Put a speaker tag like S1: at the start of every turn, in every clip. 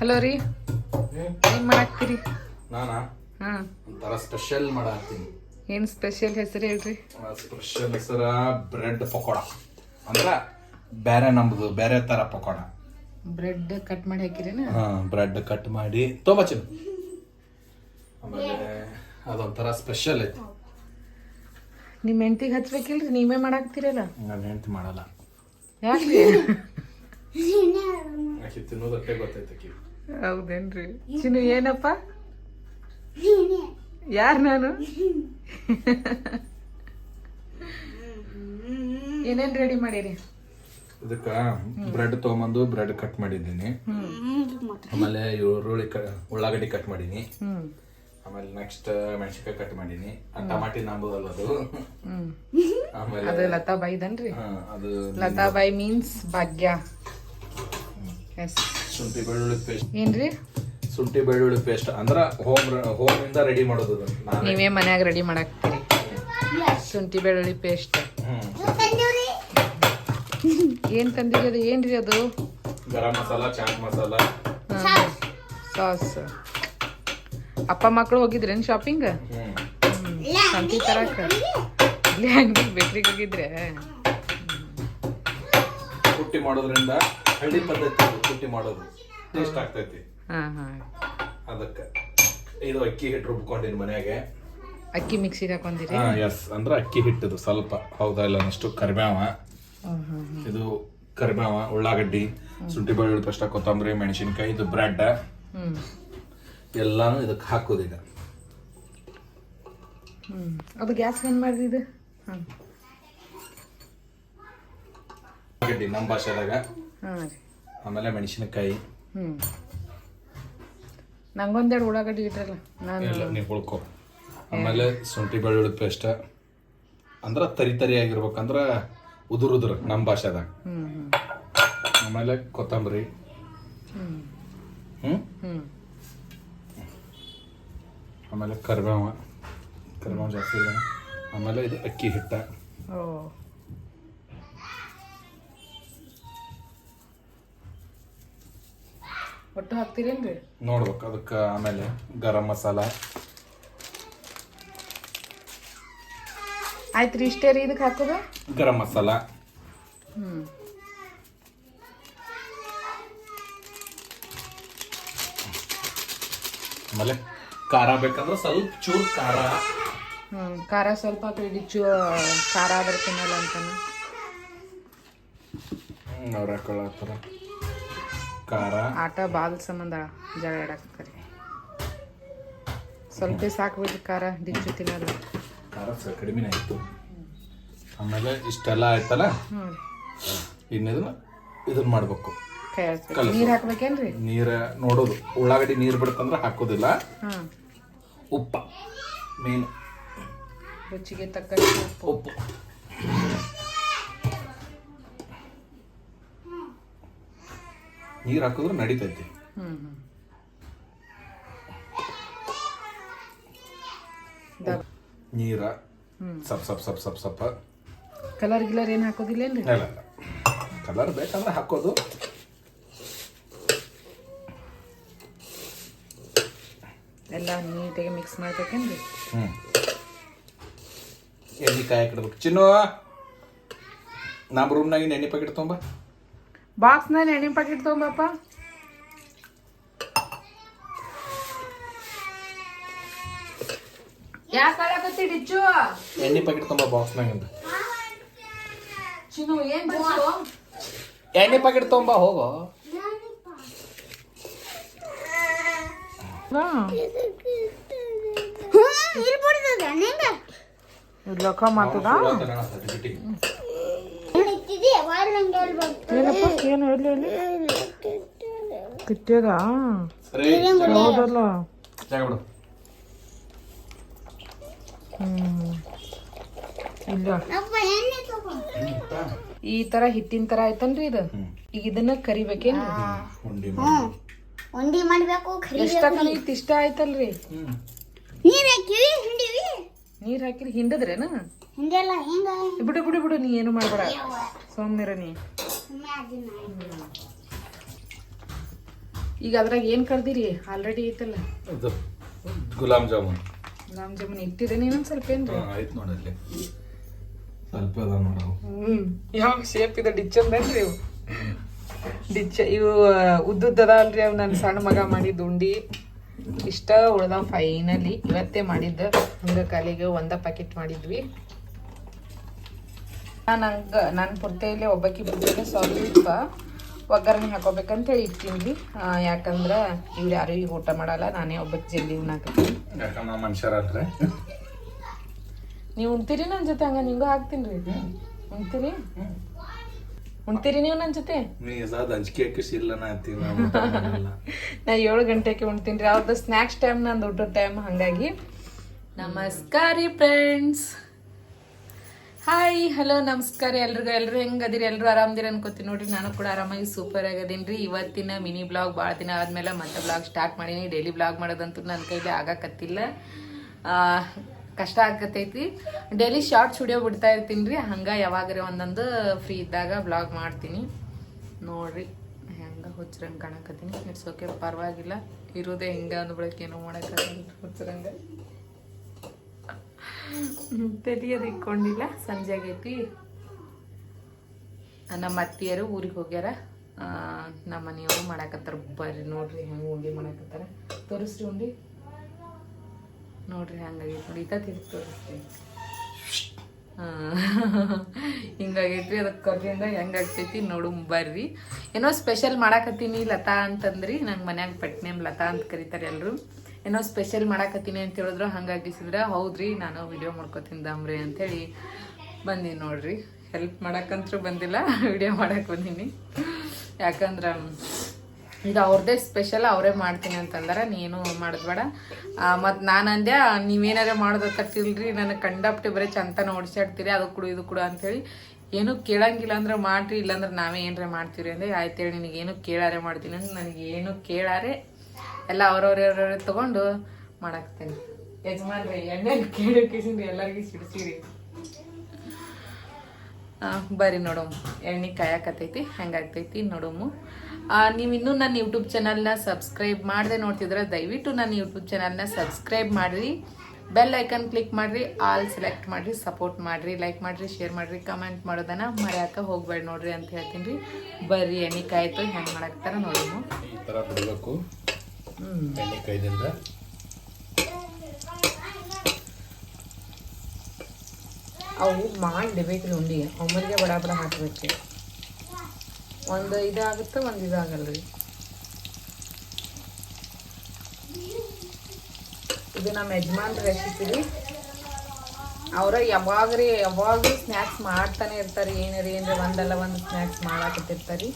S1: Hello ರೀ. ಏನ್ ಮಾಡಾಕ್ತೀರಿ?
S2: ನಾನಾ?
S1: ಹಾ.
S2: ಒಂಥರ ಸ್ಪೆಷಲ್ ಮಾಡತ್ತೀನಿ
S1: ಏನ್ ಸ್ಪೆಷಲ್ ಹೆಸರು ಹೇಳ್ರಿ?
S2: ಸ್ಪೆಷಲ್ ಹೆಸರ ಬ್ರೆಡ್ ಪಕೋಡ. ಅಂದ್ರ ಬೇರೆ ನಮ್ದು ಬೇರೆ ತರ ಪಕೋಡ.
S1: ಬ್ರೆಡ್ ಕಟ್ ಮಾಡಿ ಹಾಕಿರೇನ?
S2: ಹಾಂ ಬ್ರೆಡ್ ಕಟ್ ಮಾಡಿ ತೊಂಬ ಚಿನ್ನ ಆಮೇಲೆ ಅದೊಂಥರ ಸ್ಪೆಷಲ್ ಐತಿ.
S1: ನಿಮ್ಮ ಹೆಂಡತಿಗೆ ಹಚ್ಬೇಕಿಲ್ರಿ? ನೀವೇ ಮಾಡಾಕ್ತಿರಲ್ಲ?
S2: ನಾನು ಹೆಂಡ್ತಿ ಮಾಡಲ್ಲ.
S1: ಯಾಕ್ರಿ?
S2: ಆಕಿ ತಿನ್ನೋದಕ್ಕೆ ಗೊತ್ತೈತೆ ಆಕಿ.
S1: ಹೌದೇನ್ರಿ? ಚಿನ್ನು ಏನಪ್ಪ? ಯಾರು ನಾನು? ಏನೇನ್ ರೆಡಿ ಮಾಡಿರಿ?
S2: ಇದಕ್ಕ ಬ್ರೆಡ್ ತೊಗೊಂಬಂದು ಬ್ರೆಡ್ ಕಟ್ ಮಾಡಿದ್ದೀನಿ. ಆಮೇಲೆ ಈರುಳ್ಳಿ ಕ ಉಳ್ಳಾಗಡ್ಡಿ ಕಟ್ ಮಾಡೀನಿ
S1: ಹ್ಮ್.
S2: ಆಮೇಲೆ ನೆಕ್ಸ್ಟ್ ಮೆಣಸಿನ್ಕಾಯಿ ಕಟ್ ಮಾಡೀನಿ ಆ ಟಮಾಟಿ ನಂಬುದಲ್ಲ ಅದು?
S1: ಹ್ಮ್.
S2: ಆಮೇಲೆ
S1: ಅದು ಲತಾ ಬಾಯಿದನ್ರಿ
S2: ಹಾ, ಅದು
S1: ಲತಾ ಬಾಯಿ ಮೀನ್ಸ್ ಭಾಗ್ಯ ಎಸ್
S2: ಶುಂಠಿ ಬೆಳ್ಳುಳ್ಳಿ ಪೇಸ್ಟ್
S1: ಏನ್ರಿ?
S2: ಶುಂಠಿ ಬೆಳ್ಳುಳ್ಳಿ ಪೇಸ್ಟ್ ಅಂದ್ರ ಹೋಮ್ ಹೋಮ್ ಇಂದ ರೆಡಿ ಮಾಡೋದು ಅದು. ನಾನೇ
S1: ನೀವೇ ಮನ್ಯಾಗ ರೆಡಿ ಮಾಡಾಕ್ತೀರಿ. ಶುಂಠಿ ಬೆಳ್ಳುಳ್ಳಿ ಪೇಸ್ಟ್
S2: ಹ್ಮ್.
S1: ಏನ್ ತಂದಿರಿ ಅದು? ಏನ್ರಿ ಅದು?
S2: ಗರಂ ಮಸಾಲ ಚಾಟ್ ಮಸಾಲ.
S1: ಸಾಸ್. ಅಪ್ಪ ಮಕ್ಕಳು ಹೋಗಿದ್ರೇನು ಶಾಪಿಂಗ್
S2: ಹ್ಮ್.
S1: ಸಂತಿ ತರಕ. ಇಲ್ಲಿ ಅಂಗಡಿ ಬೇಕ್ರಿಗೆ ಹೋಗಿದ್ರೆ.
S2: ಪುಟ್ಟಿ ಮಾಡೋದ್ರಿಂದ ಹಳ್ಳಿ ಪದ್ಧತಿ ರೊಟ್ಟಿ ಮಾಡೋದು ಟೇಸ್ಟ್ ಆಗ್ತೈತಿ.
S1: ಅದಕ್ಕ ಹಾ.
S2: ಅದಕ್ಕೆ ಇದು ಅಕ್ಕಿ ಹಿಟ್ಟು ರುಬ್ಕೊಂಡಿನ ಮನೆಯಾಗೆ
S1: ಅಕ್ಕಿ ಮಿಕ್ಸಿಗೆ ಹಾಕೊಂಡಿರಿ?
S2: ಹಾ ಎಸ್ ಅಂದ್ರೆ ಅಕ್ಕಿ ಹಿಟ್ಟದು ಸ್ವಲ್ಪ. ಹೌದಾ ಇಲ್ಲ ಅನ್ನಷ್ಟು ಕರಿಬೇವ. ಇದು ಕರಿಬೇವ ಉಳ್ಳಾಗಡ್ಡಿ ಶುಂಠಿ ಬೆಳ್ಳುಳ್ಳಿ ಪೇಸ್ಟ್ ಕೊತ್ತಂಬರಿ ಮೆಣಸಿನಕಾಯಿ ಇದು ಬ್ರೆಡ್. ಎಲ್ಲಾನು ಇದಕ್ಕೆ ಹಾಕೋದು ಈಗ.
S1: ಅದು ಗ್ಯಾಸ್ ಏನ್ ಮಾಡ್ರಿ ಇದು.
S2: ಉಳ್ಳಾಗಡ್ಡಿ ನಮ್ಮ ಭಾಷೆದಾಗ.
S1: ಹಾ ರೀ
S2: ಆಮೇಲೆ ಮೆಣಸಿನಕಾಯಿ.
S1: ಹ್ಞೂ ನಂಗೊಂದೆರಡು ಉಳ್ಳಾಗಡ್ಡಿ ಇಟ್ರಲ್ಲ ನಾನು
S2: ಎಲ್ಲ ನೀವು ಉಳ್ಕೊ ಆಮೇಲೆ ಶುಂಠಿ ಬೆಳ್ಳುಳ್ಳಿ ಪೇಸ್ಟ್. ಅಂದ್ರೆ ತರಿ ತರಿ ಆಗಿರ್ಬೇಕಂದ್ರೆ ಉದುರು ಉದುರು ನಮ್ಮ ಭಾಷೆದಾಗ. ಆಮೇಲೆ ಕೊತ್ತಂಬರಿ.
S1: ಹ್ಮ್.
S2: ಆಮೇಲೆ ಕರಿಬೇವ. ಕರ್ಬೇವ ಜಾಸ್ತಿ ಇಲ್ಲ. ಆಮೇಲೆ ಇದು ಅಕ್ಕಿ ಹಿಟ್ಟ.
S1: ಓ. ಒಟ್ಟು ಹಾಕ್ತೀರೇನ್ರಿ?
S2: ನೋಡ್ಬೇಕು ಅದಕ್ಕೆ ಆಮೇಲೆ ಗರಂ ಮಸಾಲ.
S1: ಆಯ್ತು ರೀ ಇಷ್ಟೇ ರೀ ಇದಕ್ಕೆ ಹಾಕೋದು?
S2: ಗರಂ ಮಸಾಲ.
S1: ಹ್ಞೂ
S2: ಆಮೇಲೆ ಖಾರ ಬೇಕಂದ್ರೆ ಸ್ವಲ್ಪ ಚೂರು ಖಾರ.
S1: ಹ್ಞೂ ಖಾರ ಸ್ವಲ್ಪ ಹಾಕ್ರಿ ಚೂ ಖಾರ ಬರ್ತೀನಲ್ಲ ಅಂತಾನೆ.
S2: ಅವ್ರು ಹಾಕೊಳತ್ತಾರ ಖಾರ.
S1: ಆಟ ಬಾಲ್ ಸಂಬಂಧ ಜಗಳ ಆಡಾಕತ್ತಾರೆ ಸ್ವಲ್ಪ ಸಾಕು ಬಿಡ್ರಿ ಖಾರ ಡಿಚ್ಚು ತಿನ್ನಲ್ಲ
S2: ಖಾರ ಸ್ವಲ್ಪ ಕಡಿಮೆ ಆಯಿತು. ಆಮೇಲೆ ಇಷ್ಟೆಲ್ಲ ಆಯ್ತಲ್ಲ?
S1: ಇನ್ನೇನು
S2: ಇನ್ನಿದನ್ನ ಇದನ್ನ ಮಾಡಬೇಕು.
S1: ನೀರು ಹಾಕ್ಬೇಕೇನ್ರಿ?
S2: ನೀರ ನೋಡೋದು. ಉಳ್ಳಾಗಡ್ಡಿ ನೀರು ಬಿಡುತ್ತಂದ್ರೆ ಹಾಕೋದಿಲ್ಲ. ಉಪ್ಪ ಮೇನ್
S1: ರುಚಿಗೆ ತಕ್ಕಷ್ಟು ಉಪ್ಪು.
S2: ನೀರು ಹಾಕಿದ್ರೆ ನಡೀತೈತಿ. ನೀರ ಸಪ್ ಸಪ್ ಸಪ್ ಸಪ್ ಸಪ್
S1: ಕಲರ್ ಗಿಲರ್ ಏನು ಹಾಕೋದಿಲ್ಲೇನ್ರಿ
S2: ಇಲ್ಲ ಇಲ್ಲ. ಕಲರ್ ಬೇಕಂದ್ರೆ ಹಾಕೋದು.
S1: ಎಲ್ಲ ನೀಟಾಗಿ ಮಿಕ್ಸ್ ಮಾಡ್ಬೇಕೇನ್ರಿ?
S2: ಹ್ಞೂ ಎಣ್ಣೆ ಕಾಯಿ ಹಾಕಿಡ್ಬೇಕು ಚಿನ್ನು ನಮ್ಮ ರೂಮ್ನಾಗಿನ ಎಣ್ಣೆ ಪ್ಯಾಕೆಟ್ ತೊಂಬ
S1: ಬಾಕ್ಸ್ನಲ್ಲಿ ಎಣ್ಣೆ ಪ್ಯಾಕೆಟ್ ತೊಗೊಂಬಪ್ಪ? ಯಾಕೆ ಆಡಕತ್ತಿ ಡಿಚ್ಚು?
S2: ಎಣ್ಣೆ ಪ್ಯಾಕೆಟ್ ತೊಂಬ ಬಾಕ್ಸ್ನಾಗಿಂದ
S1: ಚಿನ್ನು ಏನ್
S2: ಎಣ್ಣೆ ಪ್ಯಾಕೆಟ್ ತೊಂಬ ಹೋಗೋ.
S1: ಲೋಕ ಮಾತದ ಏನಪ್ಪ? ಏನು ಎಲ್ಲಿ ಎಲ್ಲಿ ಹೌದಲ್ಲ. ಇಲ್ಲ. ಈ ತರ ಹಿಟ್ಟಿನ ತರ ಆಯ್ತನ್ರಿ ಇದು? ಈಗ ಇದನ್ನ ಕರಿಬೇಕೇನ್ರಿ?
S2: ಉಂಡಿ ಮಾಡಿ
S3: ಉಂಡಿ ಮಾಡ್ಬೇಕು
S1: ಎಷ್ಟಕ್ಕ ಇತ್ತು ಇಷ್ಟ ಆಯ್ತಲ್ರಿ?
S3: ನೀರ್ ಹಾಕಿವಿ ಹಿಂಡಿವಿ
S1: ನೀರ್ ಹಾಕಿರಿ ಹಿಂಡದ್ರೇನ?
S3: ಹೆಂಗ
S1: ಬಿಡು ಬಿಡು ಬಿಡು ನೀ ಏನು ಮಾಡ್ಬೇಡ. ಸೋಮ್ನಿರ ನೀ. ಈಗ ಅದ್ರಾಗ ಏನು ಕರ್ದಿರಿ ಆಲ್ರೆಡಿ ಐತಲ್ಲ.
S2: ಗುಲಾಬ್ ಜಾಮೂನ್.
S1: ಗುಲಾಬ್ ಜಾಮೂನ್ ಇಟ್ಟಿದೆ ಇನ್ನೊಂದು ಸ್ವಲ್ಪ ಏನ್ರಿ?
S2: ಆಯ್ತು ನೋಡಲ್ಲಿ ಸ್ವಲ್ಪ ಅದ ನೋಡವು
S1: ಹ್ಮ್. ಯಾವ ಶೇಪ್ ಇದೆ ಡಿಚ್ ಅಂದ್ರಿ ಇವು? ಡಿಚ್ ಇವು ಉದ್ದುದ್ದು ಅಲ್ರಿ ಅವು ನನ್ನ ಸಣ್ಣ ಮಗ ಮಾಡಿದ ಉಂಡಿ. ಇಷ್ಟ ಉಳ್ದಾವ ಫೈನಲಿ ಇವತ್ತೇ ಮಾಡಿದ್ದು ಹಂಗೆ ಕಾಲಿಗೆ ಒಂದ ಪ್ಯಾಕೆಟ್ ಮಾಡಿದ್ವಿ. ನಾನು ಹಂಗ ನನ್ನ ಪುರ್ತೈಲಿ ಒಬ್ಬಾಕಿ ಪುರ್ತೈಲಿ ಸ್ವಲ್ಪ ಒಗ್ಗರಣೆ ಹಾಕೋಬೇಕಂತೇಳಿ ಇಟ್ಟಿನಿ ಯಾಕಂದ್ರೆ ಇವ್ರು ಯಾರು ಈಗ ಊಟ ಮಾಡಲ್ಲ ನಾನೇ ಒಬ್ಬಕ್ಕೆ ಜಲ್ದಿ ಉಣ್ಣಾಕತ್ತೀನಿ
S2: ನೀವು
S1: ಉಣ್ತೀರಿ ನನ್ನ ಜೊತೆ ಹಂಗ? ನಿಂಗೂ ಹಾಕ್ತೀನಿ ರೀ. ಉಣ್ತೀರಿ? ಉಣ್ತೀರಿ ನೀವು ನನ್ನ ಜೊತೆ?
S2: ನೀ ಸಾದ್ ಅಂಜಿಕೆ ಹಾಕಿಸಿಲ್ಲ ನಾ
S1: ನಾ ಏಳು ಗಂಟೆಗೆ ಉಣ್ತೀನಿ ರೀ ಅವ್ರದ್ದು ಸ್ನ್ಯಾಕ್ಸ್ ಟೈಮ್ ನಂದು ಊಟದ ಟೈಮ್ ಹಾಗಾಗಿ. ನಮಸ್ಕಾರ ರೀ ಫ್ರೆಂಡ್ಸ್ ಹಾಯ್ ಹಲೋ ನಮಸ್ಕಾರ ಎಲ್ರಿಗೂ. ಎಲ್ಲರೂ ಹೆಂಗದಿರಿ? ಎಲ್ರು ಆರಾಮದಿರಿ ಅನ್ಕೋತೀನಿ ನೋಡ್ರಿ. ನಾನು ಕೂಡ ಆರಾಮಾಗಿ ಸೂಪರ್ ಆಗದೇನ್ರಿ ರೀ. ಇವತ್ತಿನ ಮಿನಿ ಬ್ಲಾಗ್ ಭಾಳ ದಿನ ಆದ್ಮೇಲೆ ಮತ್ತೆ ಬ್ಲಾಗ್ ಸ್ಟಾರ್ಟ್ ಮಾಡೀನಿ. ಡೈಲಿ ಬ್ಲಾಗ್ ಮಾಡೋದಂತೂ ನನ್ನ ಕೈಲಿ ಆಗಕತ್ತಿಲ್ಲ. ಕಷ್ಟ ಆಗತೈತಿ. ಡೈಲಿ ಶಾರ್ಟ್ಸ್ ವಿಡಿಯೋ ಬಿಡ್ತಾ ಇರ್ತೀನಿ ರೀ. ಹಂಗೆ ಯಾವಾಗ್ರಿ ಒಂದೊಂದು ಫ್ರೀ ಇದ್ದಾಗ ಬ್ಲಾಗ್ ಮಾಡ್ತೀನಿ. ನೋಡ್ರಿ, ಹೆಂಗೆ ಹುಚ್ಚರಂಗೆ ಕಾಣಕತ್ತೀನಿ. ಇಟ್ಸ್ ಓಕೆ ಪರವಾಗಿಲ್ಲ. ಇರೋದೇ ಹಿಂಗೆ ಅಂದ ಬಳಕೆ ಏನೋ ಮಾಡೋಕ್ಕಾಗಲ್ಲ ಹುಚ್ಚರಂಗೆ. ತಲಿಯೋದು ಇಕ್ಕೊಂಡಿಲ್ಲ ಸಂಜೆ ಆಗೈತಿ. ನಮ್ಮ ಅತ್ತಿಯರು ಊರಿಗೆ ಹೋಗ್ಯಾರ. ನಮ್ಮ ಮನೆಯವರು ಮಾಡಾಕತ್ತಾರ. ಬರ್ರಿ ನೋಡ್ರಿ ಹೆಂಗೆ ಉಂಡಿ ಮಾಡಾಕತ್ತಾರ. ತೋರಿಸ್ರಿ ಉಂಡಿ. ನೋಡ್ರಿ ಹಂಗಾಗೈತಿ ನೋಡಿ ಇತ್ತ ತಿರ್ಗಿ ತೋರಿಸ್ತೀನಿ. ಹಿಂಗಾಗೈತ್ರಿ ಅದಕ್ಕೆ ಕರ್ದಿಂದ ಹೆಂಗಾಗ್ತೈತಿ ನೋಡು, ಬರ್ರಿ. ಏನೋ ಸ್ಪೆಷಲ್ ಮಾಡಾಕತ್ತೀನಿ ಲತಾ ಅಂತಂದ್ರಿ, ನಂಗೆ ಮನ್ಯಾಗ ಪಟ್ನೇಮ್ ಲತಾ ಅಂತ ಕರೀತಾರೆ ಎಲ್ಲರೂ ಏನೋ ಸ್ಪೆಷಲ್ ಮಾಡಾಕತ್ತೀನಿ ಅಂತ ಹೇಳಿದ್ರು, ಹಂಗಾಗಿಸಿದ್ರೆ, ಹೌದ್ರಿ, ನಾನು ವಿಡಿಯೋ ಮಾಡ್ಕೊತೀನಿ ದಾಮ್ರಿ ಅಂಥೇಳಿ ಬಂದೀನಿ ನೋಡ್ರಿ. ಹೆಲ್ಪ್ ಮಾಡೋಕ್ಕಂತೂ ಬಂದಿಲ್ಲ ವಿಡಿಯೋ ಮಾಡಕ್ಕೆ ಬಂದೀನಿ. ಯಾಕಂದ್ರೆ ಇದು ಅವ್ರದ್ದೇ ಸ್ಪೆಷಲ್ ಅವರೇ ಮಾಡ್ತೀನಿ ಅಂತಂದ್ರೆ, ನೀನು ಮಾಡಿದ್ಬೇಡ ಮತ್ತು ನಾನು ಅಂದೆ ನೀವೇನಾರ ಮಾಡೋದು ತಟ್ಟಿಲ್ರಿ ನನಗೆ ಕಂಡಪ್ಟೆ ಬರೀ ಚಂತನ ಓಡಿಸಾಡ್ತೀರಿ ಅದು ಕೊಡು, ಇದು ಕೊಡು ಅಂಥೇಳಿ ಏನು ಕೇಳಂಗಿಲ್ಲ ಅಂದ್ರೆ ಮಾಡ್ರಿ, ಇಲ್ಲಾಂದ್ರೆ ನಾವೇ ಏನಾರ ಮಾಡ್ತೀರಿ ಅಂದ್ರೆ ಆಯ್ತೇಳಿ ನಿನಗೇನು ಕೇಳಾರೆ ಮಾಡ್ತೀನಿ ಅಂದ್ರೆ ನನಗೆ ಏನು ಕೇಳಾರೆ. ಎಲ್ಲ ಅವ್ರವ್ರವ್ರವ್ರೆ ತೊಗೊಂಡು ಮಾಡಾಕ್ತೇನೆ. ಯಜಮಾನ್ರಿ ಎಣ್ಣೆ ಕೇಳಿ ಕಿಸಿಂದು ಎಲ್ಲರಿಗೂ ಸಿಡಿಸಿರಿ. ಬರ್ರಿ ನೋಡೋಮು. ಎಣ್ಣೆ ಕಾಯಕತ್ತೈತಿ ಹೆಂಗಾಗ್ತೈತಿ ನೋಡೋಮು. ನೀವು ಇನ್ನೂ ನನ್ನ ಯೂಟ್ಯೂಬ್ ಚಾನಲ್ನ ಸಬ್ಸ್ಕ್ರೈಬ್ ಮಾಡದೆ ನೋಡ್ತಿದ್ರೆ ದಯವಿಟ್ಟು ನನ್ನ ಯೂಟ್ಯೂಬ್ ಚಾನಲ್ನ ಸಬ್ಸ್ಕ್ರೈಬ್ ಮಾಡಿರಿ. ಬೆಲ್ ಐಕನ್ ಕ್ಲಿಕ್ ಮಾಡಿರಿ ಆಲ್ ಸೆಲೆಕ್ಟ್ ಮಾಡಿರಿ ಸಪೋರ್ಟ್ ಮಾಡಿರಿ ಲೈಕ್ ಮಾಡಿರಿ ಶೇರ್ ಮಾಡಿರಿ ಕಮೆಂಟ್ ಮಾಡೋದನ್ನ ಮರ್ಯಾಕ ಹೋಗ್ಬೇಡಿ ನೋಡಿರಿ ಅಂತ ಹೇಳ್ತೀನಿ ರೀ. ಬರ್ರಿ ಎಣ್ಣೆ ಕಾಯ್ತು ಹೆಂಗೆ ಮಾಡಾಕ್ತಾರ ನೋಡೋಣ
S2: ಈ ಥರ ಬಿಡಬೇಕು. ಎಣ್ಣೆ
S1: ಅವು ಮಾಡಿಡ್ಬೇಕ್ರಿ ಉಂಡಿ. ಒಮ್ಮಲಿಗೆ ಬಡ ಬಡ ಹಾಕ್ಬೇಕು ಒಂದು ಇದಾಗುತ್ತೆ, ಒಂದು ಇದಾಗಲ್ರಿ. ಇದು ನಮ್ಮ ಯಜಮಾನ್ ರೆಸಿಪಿ ರೀ. ಅವರ ಯಾವಾಗ ರೀ ಯಾವಾಗಲೂ ಸ್ನ್ಯಾಕ್ಸ್ ಮಾಡ್ತಾನೆ ಇರ್ತಾರೆ. ಏನರಿ, ಏನ್ರಿ, ಒಂದಲ್ಲ ಒಂದು ಸ್ನ್ಯಾಕ್ಸ್ ಮಾಡಾಕತ್ತಿರ್ತಾರೆ.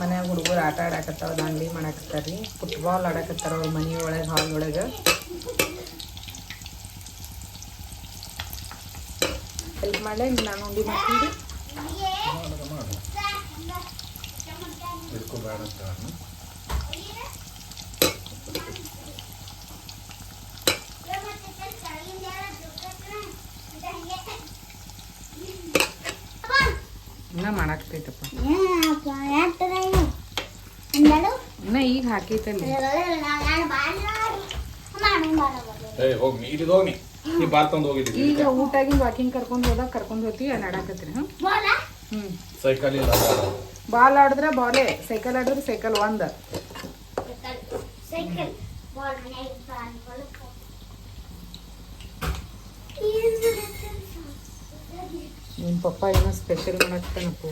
S1: ಮನ್ಯಾಗ ಹುಡುಗರು ಆಟ ಆಡಾಕತ್ತಾವ ದಾಂಡಿ ಮಾಡಾಕತ್ತಾರ ರೀ. ಫುಟ್ಬಾಲ್ ಆಡಾಕತ್ತಾರ ಅವ್ರ ಮನೆ ಒಳಗೆ ಹಾಲ್ ಒಳಗೆ ಹೆಲ್ಪ್ ಮಾಡಲೇ ನಾನು ಉಂಡಿ
S2: ನಾನು.
S1: ಇನ್ನ ಮಾಡಾಕ್ತೈತಪ್ಪ ಈಗ ಹಾಕೈತಲ್ಲ
S2: ಹೋಗಿ ನೀಡಿದ್ ತಂದು ಹೋಗಿದ್ದೀವಿ
S1: ಈಗ ಊಟಾಗಿ ವಾಕಿಂಗ್ ಕರ್ಕೊಂಡು ಹೋದಾಗ ಕರ್ಕೊಂಡು ಹೋಗ್ತೀವಿ ನಡಾಕತ್ರಿ ಹ್ಞೂ
S2: ಸೈಕಲ್ ಇಲ್ಲ
S1: ಬಾಲ್ ಆಡಿದ್ರೆ ಬಾಲೇ ಸೈಕಲ್ ಆಡಿದ್ರೆ ಸೈಕಲ್ ಒಂದ. ನಿಮ್ಮ ಪಪ್ಪ ಏನೋ ಸ್ಪೆಷಲ್ ಮಾಡಾಕ್ತಾನಪ್ಪ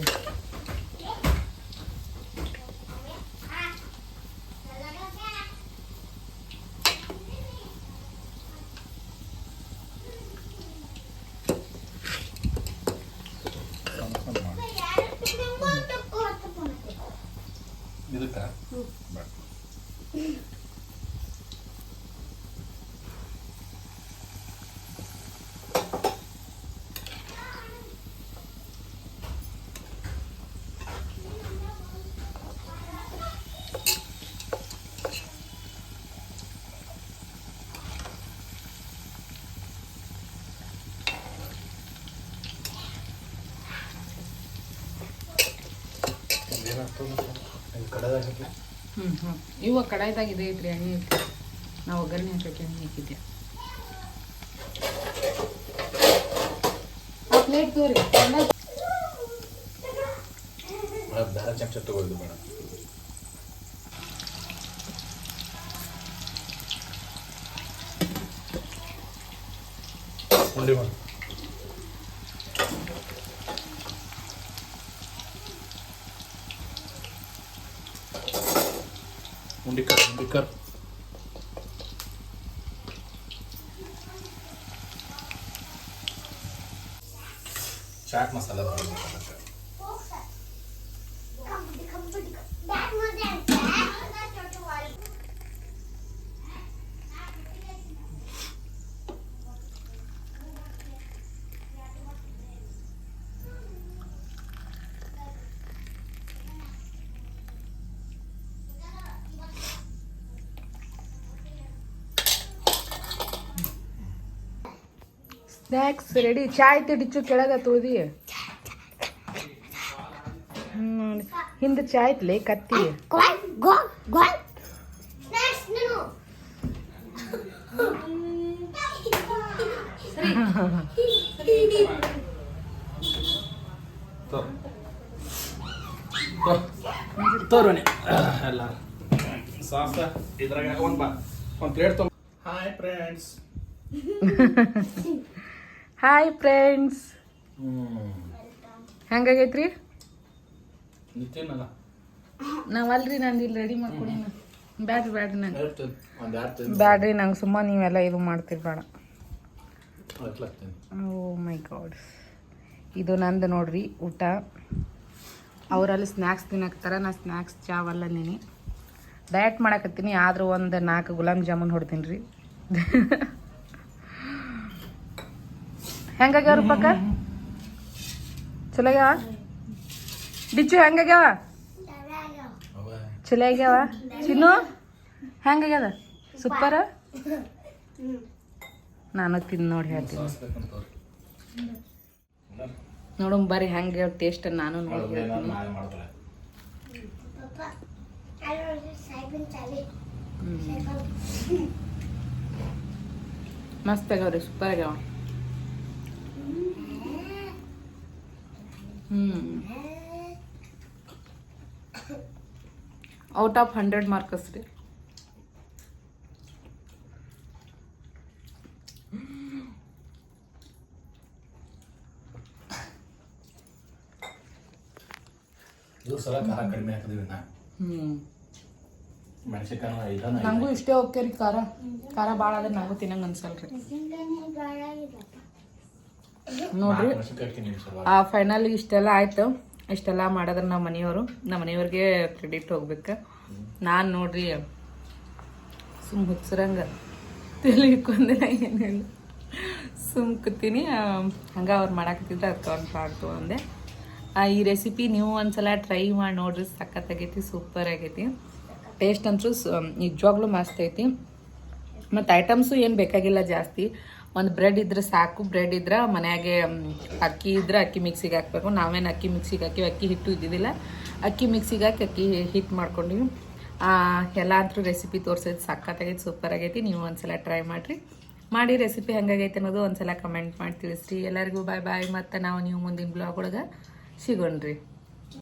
S1: ಹ್ಞೂ ಇವ ಕಡಾಯ್ದಾಗ ಇದೆ ಐತ್ರಿ ಎಣ್ಣೆ ಐತ್ರಿ. ನಾವು ಒಗ್ಗರಣೆ ಹಾಕಕ್ಕೆ ಎಣ್ಣೆ ಹಾಕಿದ್ದೆ ಪ್ಲೇಟ್ ತೋರಿ
S2: ಬೇರೆ ಚಮಚ ತಗೋದು ಬೇಡ ಮಾಡಿ. ಉಂಡಿ ಕರ್ ಉಂಡಿ ಕರ್ ಚಾಟ್ ಮಸಾಲ
S1: ಸ್ನ್ಯಾಕ್ಸ್ ರೆಡಿ ಚಾ ಐತಿ ಡಿಚ್ಚು ಕೆಳಗ ತುಳ್ದಿ ಹ್ಮ್ ಹಿಂದೆ ಚಾ ಐತ್ಲೆ ಕತ್ತಿ.
S3: Go on, go on, go on. Snacks, no.
S2: ತೋರೋಣಿ ಎಲ್ಲ. ಸಾಸ ಇದ್ರಾಗ ಒಂದು ಬಾ. ಒಂದು ಪ್ಲೇಟ್ ತೊಗೊಂಡು ಹಾಯ್ ಫ್ರೆಂಡ್ಸ್
S1: ಹಾಯ್ ಫ್ರೆಂಡ್ಸ್ ಹೆಂಗಾಗೈತ್ರಿ? ನಾವಲ್ರಿ ನಂದು ಇಲ್ಲಿ ರೆಡಿ ಮಾಡ್ಕೊಡಿ ಬ್ಯಾಡ್ರಿ ಬ್ಯಾಡ್ರಿ ನಂಗೆ ಬ್ಯಾಡ್ರಿ ನಂಗೆ ಸುಮ್ಮ ನೀವೆಲ್ಲ ಇದು ಮಾಡ್ತೀರಿ ಬೇಡ. ಓ ಮೈ ಗಾಡ್ ಇದು ನಂದು ನೋಡ್ರಿ ಊಟ. ಅವರಲ್ಲಿ ಸ್ನ್ಯಾಕ್ಸ್ ತಿನ್ನಕ್ತಾರ ನಾ ಸ್ನ್ಯಾಕ್ಸ್ ಚಾವಲ್ಲ ನೀನು ಡಯಟ್ ಮಾಡಕತ್ತೀನಿ ಆದರೂ ಒಂದು ನಾಲ್ಕು ಗುಲಾಬ್ ಜಾಮೂನ್ ಹೊಡ್ತೀನಿ ರೀ ಹೆಂಗಾಗ್ಯಾವ ರೂಪಕ್ಕ? ಚಲೋ ಆಗ್ಯಾವ? ಬಿಚ್ಚು ಹೆಂಗಾಗ್ಯಾವ? ಚಲೋ ಆಗ್ಯಾವ? ಚಿನ್ನು ಹೆಂಗಾಗ್ಯದ? ಸೂಪರ? ನಾನು ತಿಂದು ನೋಡಿ ಹೇಳ್ತೀನಿ. ನೋಡಮ್ ಬರ್ರಿ ಹೆಂಗೆ ಟೇಸ್ಟ್ ನಾನು ನೋಡಿ ಹೇಳ್ತೀನಿ. ಮಸ್ತ್ ಆಗ್ಯಾವ್ರಿ ಸೂಪರ್ ಆಗ್ಯಾವ. Hmm out of hundred marks ರೀ
S2: ಇದು ಸಲ ಖಾರ ಕಡಿಮೆ ಹಾಕಿದ್ವಿ ನಾ
S1: ಹ್ಮ್
S2: ಮೆಣಸಿನ್ಕಾಯಿ ಐದನ
S1: ನಂಗೂ ಇಷ್ಟೇ ಓಕೆ ರೀ ಖಾರ. ಖಾರ ಭಾಳ ಆದ್ರೆ ನಂಗೂ ತಿನ್ನಂಗೆ ಅನ್ಸಲ್ರಿ. ನೋಡ್ರಿ. ಆ ಫೈನಲ್ ಇಷ್ಟೆಲ್ಲ ಆಯ್ತು. ಇಷ್ಟೆಲ್ಲ ಮಾಡಿದ್ರೆ ನಮ್ಮ ಮನೆಯವರು. ನಮ್ಮ ಮನೆಯವ್ರಿಗೆ ಕ್ರೆಡಿಟ್ ಹೋಗ್ಬೇಕು. ನಾನು ನೋಡ್ರಿ ಸುಮ್ ಹುಚ್ಚರಂಗ ತಿಳಿಕೊಂದಿಲ್ಲ ಏನಿಲ್ಲ. ಸುಮ್ ಕೂತೀನಿ. ಹಂಗೆ ಅವ್ರು ಮಾಡಾಕತ್ತಿದ್ರೆ ಅದಕ್ಕೆ ಒಂದು ಆಗ್ತು ಅಂದೆ. ಆ, ಈ ರೆಸಿಪಿ ನೀವು ಒಂದ್ಸಲ ಟ್ರೈ ಮಾಡಿ ನೋಡ್ರಿ. ಸಖತ್ತಾಗೈತಿ ಸೂಪರ್ ಆಗೈತಿ. ಟೇಸ್ಟ್ ಅಂತೂ ನಿಜವಾಗ್ಲೂ ಮಸ್ತ್ ಐತಿ. ಮತ್ತು ಐಟಮ್ಸು ಏನು ಬೇಕಾಗಿಲ್ಲ ಜಾಸ್ತಿ. ಒಂದು ಬ್ರೆಡ್ ಇದ್ರೆ ಸಾಕು, ಬ್ರೆಡ್ ಇದ್ರೆ ಮನೆಯಾಗೆ ಅಕ್ಕಿ ಇದ್ರೆ ಅಕ್ಕಿ ಮಿಕ್ಸಿಗೆ ಹಾಕ್ಬೇಕು. ನಾವೇನು ಅಕ್ಕಿ ಮಿಕ್ಸಿಗೆ ಹಾಕಿ ಅಕ್ಕಿ ಹಿಟ್ಟು ಇದ್ದಿದ್ದಿಲ್ಲ. ಅಕ್ಕಿ ಮಿಕ್ಸಿಗೆ ಹಾಕಿ ಅಕ್ಕಿ ಹಿಟ್ಟು ಮಾಡ್ಕೊಂಡಿವಿ. ಎಲ್ಲ ರೆಸಿಪಿ ತೋರಿಸೋದು ಸಖತ್ತಾಗೈತೆ ಸೂಪರ್ ಆಗೈತಿ. ನೀವು ಒಂದ್ಸಲ ಟ್ರೈ ಮಾಡಿರಿ. ಮಾಡಿ ರೆಸಿಪಿ ಹೆಂಗಾಗೈತೆ ಅನ್ನೋದು ಒಂದ್ಸಲ ಕಮೆಂಟ್ ಮಾಡಿ ತಿಳಿಸ್ರಿ ಎಲ್ಲರಿಗೂ ಬಾಯ್ ಬಾಯ್ ಮತ್ತು ನಾವು ನೀವು ಮುಂದಿನ ಬ್ಲಾಗ್ ಒಳಗೆ ಸಿಗೋಣ್ರಿ.